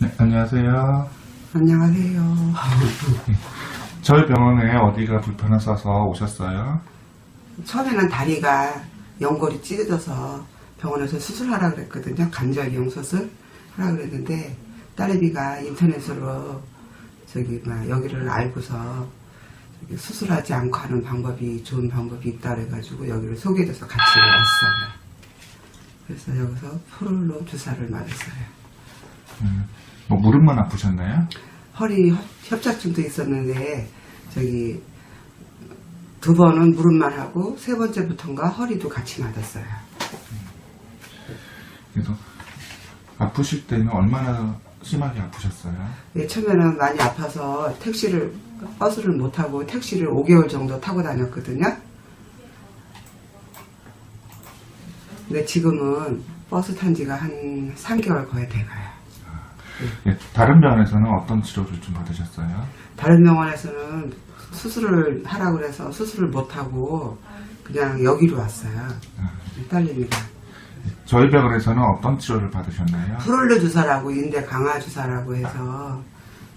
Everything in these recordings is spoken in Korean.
네, 안녕하세요. 안녕하세요. 저희 병원에 어디가 불편하셔서 오셨어요? 처음에는 다리가 연골이 찢어져서 병원에서 수술하라 그랬거든요. 관절 이용 수술 하라 그랬는데 딸내미가 인터넷으로 저기 막 여기를 알고서 저기 수술하지 않고 하는 방법이 좋은 방법이 있다 그래가지고 여기를 소개돼서 같이 왔어요. 그래서 여기서 프롤로 주사를 맞았어요. 음, 뭐 무릎만 아프셨나요? 허리 협- 협착증도 있었는데 저기 두 번은 무릎만 하고 세 번째부터인가 허리도 같이 맞았어요. 그래서 아프실 때는 얼마나 심하게 아프셨어요? 예, 처음에는 많이 아파서 택시를 버스를 못 타고 택시를 5개월 정도 타고 다녔거든요. 근데 지금은 버스 탄 지가 한 3개월 거의 돼가요. 예, 다른 병원에서는 어떤 치료를 좀 받으셨어요? 다른 병원에서는 수술을 하라고 그래서 수술을 못 하고 그냥 여기로 왔어요. 딸내미가. 저희 병원에서는 어떤 치료를 받으셨나요? 프롤르 주사라고 인대 강화 주사라고 해서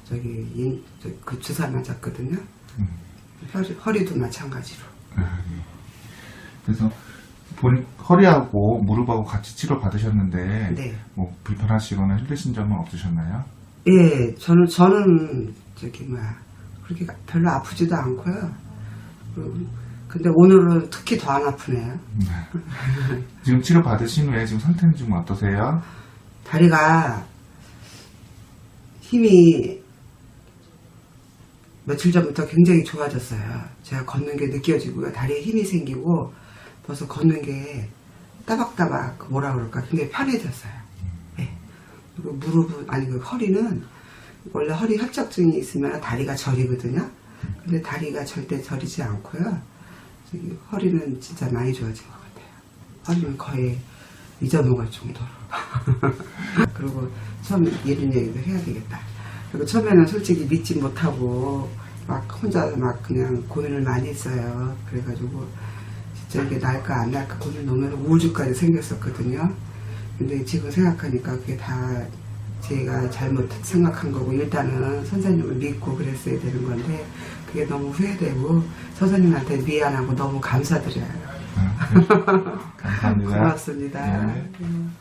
저기 인- 저 그 주사 맞았거든요. 음. 허리, 허리도 마찬가지로. 아, 예. 그래서 본 허리하고 무릎하고 같이 치료 받으셨는데 네. 뭐 불편하시거나 힘드신 점은 없으셨나요? 예, 저는 저는 저기 뭐야 그렇게 별로 아프지도 않고요. 음, 근데 오늘은 특히 더 안 아프네요. 네. 지금 치료 받으신 후에 지금 상태는 좀 어떠세요? 다리가 힘이 며칠 전부터 굉장히 좋아졌어요. 제가 걷는 게 느껴지고요. 다리에 힘이 생기고 벌써 걷는 게 따박따박 뭐라 그럴까 굉장히 편해졌어요. 네. 그리고 무릎은 아니 그 허리는 원래 허리 협착증이 있으면 다리가 저리거든요. 근데 다리가 절대 저리지 않고요. 저기 허리는 진짜 많이 좋아진 것 같아요. 허리는 거의 잊어먹을 정도로. 그리고 처음에 이런 얘기도 해야 되겠다. 그리고 처음에는 솔직히 믿지 못하고 막 혼자 막 그냥 고민을 많이 했어요. 그래가지고 이게 날까 안 날까 고민 너무 우울증까지 생겼었거든요. 근데 지금 생각하니까 그게 다 제가 잘못 생각한 거고 일단은 선생님을 믿고 그랬어야 되는 건데 그게 너무 후회되고 선생님한테 미안하고 너무 감사드려요. 아, 네. 감사합니다. 고맙습니다. 네. 음.